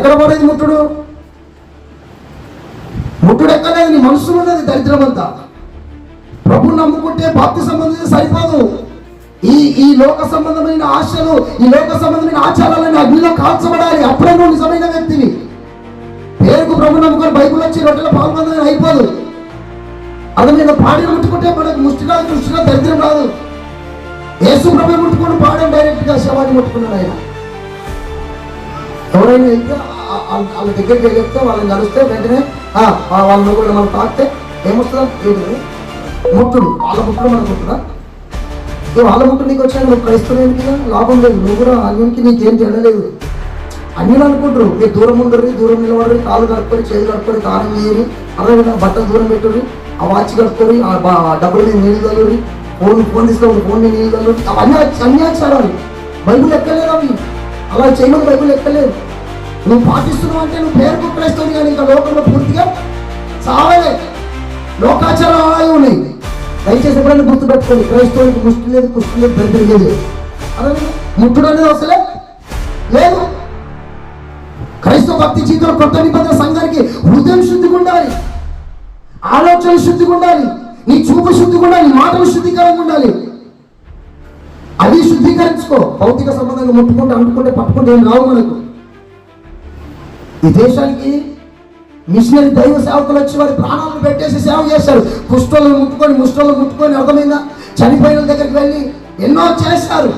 ఎక్కడ పడేది ముట్టుడు? ముట్టుడు ఎక్కలేదు నీ మనసులో ఉన్నది దరిద్రం అంతా. ప్రభు నమ్ముకుంటే భక్తి సంబంధించి సరిపోదు. ఈ ఈ లోక సంబంధమైన ఆశలు ఈ లోక సంబంధమైన ఆచారాలను అగ్నిలో కాల్చబడాలి. అప్పుడే నువ్వు నిజమైన వ్యక్తివి. పేరుకు ప్రభు నమ్ముకొని బైబుల్ వచ్చి రొట్టెల పాల్గొందని అయిపోదు. అది నేను పాడి ముట్టుకుంటే మనకు ముష్టి రాదు దృష్టి దరిద్రం రాదు యేసు ప్రభు ముట్టుకొని పాడం డైరెక్ట్గా శవాన్ని ముట్టుకున్నాడు ఆయన. ఎవరైనా వెళ్తే వాళ్ళ దగ్గరికి వెళ్తే వాళ్ళని కలిస్తే వెంటనే ఆ, వాళ్ళ కూడా మనం తాకితే ఏమొస్తుందా? ఏంటి ముట్టుడు. వాళ్ళ ముట్టుడు మన ముట్టుడా? వాళ్ళ ముట్టు నీకు వచ్చాను నువ్వు క్రైస్తవునికి లాభం లేదు. నువ్వు కూడా అన్నికి నీకేం చేయలేదు అన్ని అనుకుంటారు. మీరు దూరం ఉండరు దూరం నిలబడరు కాలు కడుక్కొని చేతులు కడుక్కొని కారం చేయరు. అదేవిధంగా బట్టలు దూరం పెట్టుడు ఆ వాచ్ కడుక్కొని ఆ డబ్బులు మీద నీళ్ళు తల్లుడి ఫోన్ ఫోన్ తీసుకోండి ఫోన్ మీద నీళ్ళు తల్లుడి అవన్నీ అన్ని ఆచారాలు బైబుల్ ఎక్కలేదు అవి? అలా చేయమని బైబుల్ ఎక్కలేదు నువ్వు పాటిస్తున్నావు అంటే నువ్వు పేరుకు క్రైస్తవుని కానీ ఇంకా లోకంలో పూర్తిగా చావలే. లోకాచారం అలాగే ఉన్నాయి. దయచేసి ఎప్పుడైనా గుర్తుపెట్టుకోండి క్రైస్తవునికి ముష్టి లేదు కుష్టి లేదు దరిద్రం లేదు. అదే ముట్టుడు అనేది అసలే లేదు. క్రైస్తవ భక్తి జీవితంలో కొత్త నిబంధన సంఘానికి హృదయం శుద్ధిగా ఉండాలి. ఆలోచన శుద్ధిగా ఉండాలి. నీ చూపు శుద్ధిగా ఉండాలి. మాటలు శుద్ధికరంగా ఉండాలి. అది శుద్ధీకరించుకో. భౌతిక సంబంధంగా ముట్టుకుంటే అంటుకుంటే పట్టుకుంటే ఏం రావు మనకు. ఈ దేశానికి మిషనరీ దైవ సేవకులు వచ్చి వారి ప్రాణాలను పెట్టేసి సేవ చేశారు. కుష్ఠలను ముట్టుకొని ముష్టోళ్ళు ముట్టుకొని అర్థమైందా? చనిపోయిన దగ్గరికి వెళ్ళి ఎన్నో చేశారు.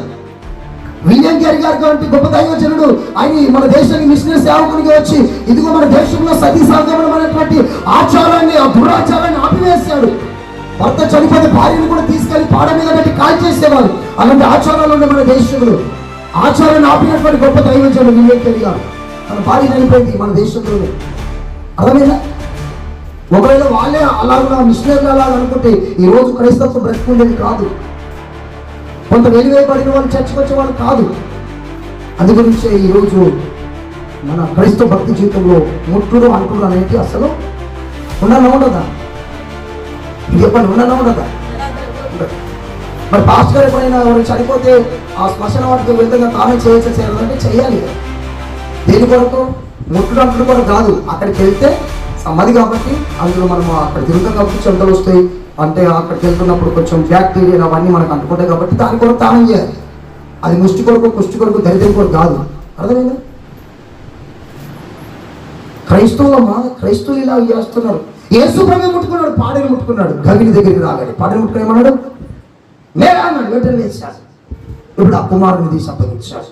విలియం గారి గారి వంటి గొప్ప దైవజనుడు. ఆయన మన దేశానికి మిషనరీ సేవకునికి వచ్చి ఇదిగో మన దేశంలో సతీ సాగమనం అనేటువంటి ఆచారాన్ని ఆ దురాచారాన్ని ఆపివేశాడు. భర్త చనిపోతే భార్యను కూడా తీసుకెళ్ళి పాడ మీద పెట్టి కాల్ చేసేవారు అలాంటి ఆచారాలు ఉన్నాయి మన దేశంలో. ఆచారాన్ని ఆపినటువంటి గొప్ప దైవజనుడు విలియం గారి గారు తన భార్య చనిపోయింది మన దేశంలోనే. అర్థమైందా? ఒకవేళ వాళ్ళే అలాగా మిషనరీలు అలా అనుకుంటే ఈ రోజు క్రైస్తత్వం బ్రతుకుండేది కాదు. కొంత వెలివేయబడిన వాళ్ళు చర్చకు వచ్చేవాళ్ళు కాదు. అందుగురించే ఈరోజు మన క్రైస్తవ భక్తి జీవితంలో ముట్టుడు అంటుడు అనేది అసలు ఉండనా ఉండదా? ఇది చెప్పండి ఉన్నదా ఉండదా. మరి పాస్ట్ గారు ఎప్పుడైనా ఎవరు చనిపోతే ఆ శ్మశాన వాటికి విధంగా తానే చేయొచ్చు చేయాలంటే చేయాలి దేని కొరకు? ముట్టుడు అంటుడు కొరకు కాదు. అక్కడికి వెళ్తే సమ్మది కాబట్టి అందులో మనం అక్కడ తిరుగుతాం కాబట్టి చెమటలు వస్తాయి. అంటే అక్కడికి వెళ్తున్నప్పుడు కొంచెం బ్యాక్టీరియా అవన్నీ మనకు అంటుకుంటాయి కాబట్టి దాని కొరకు తానం చేయాలి. అది ముష్టి కొరకు కుష్టి కొరకు దరిద్రం కొరకు కాదు. అర్థమైందా? క్రైస్తవులమ్మా క్రైస్తవులు ఇలా చేస్తున్నారు. యేసు ప్రభు ముట్టుకున్నాడు పాడని ముట్టుకున్నాడు గవిని దగ్గరికి రాగాలి పాడని ముట్టుకుని ఏమన్నాడు? నేరా అన్నాడు వెంటనే ఇప్పుడు ఆ కుమారుని తీసి అప్పగించాడు.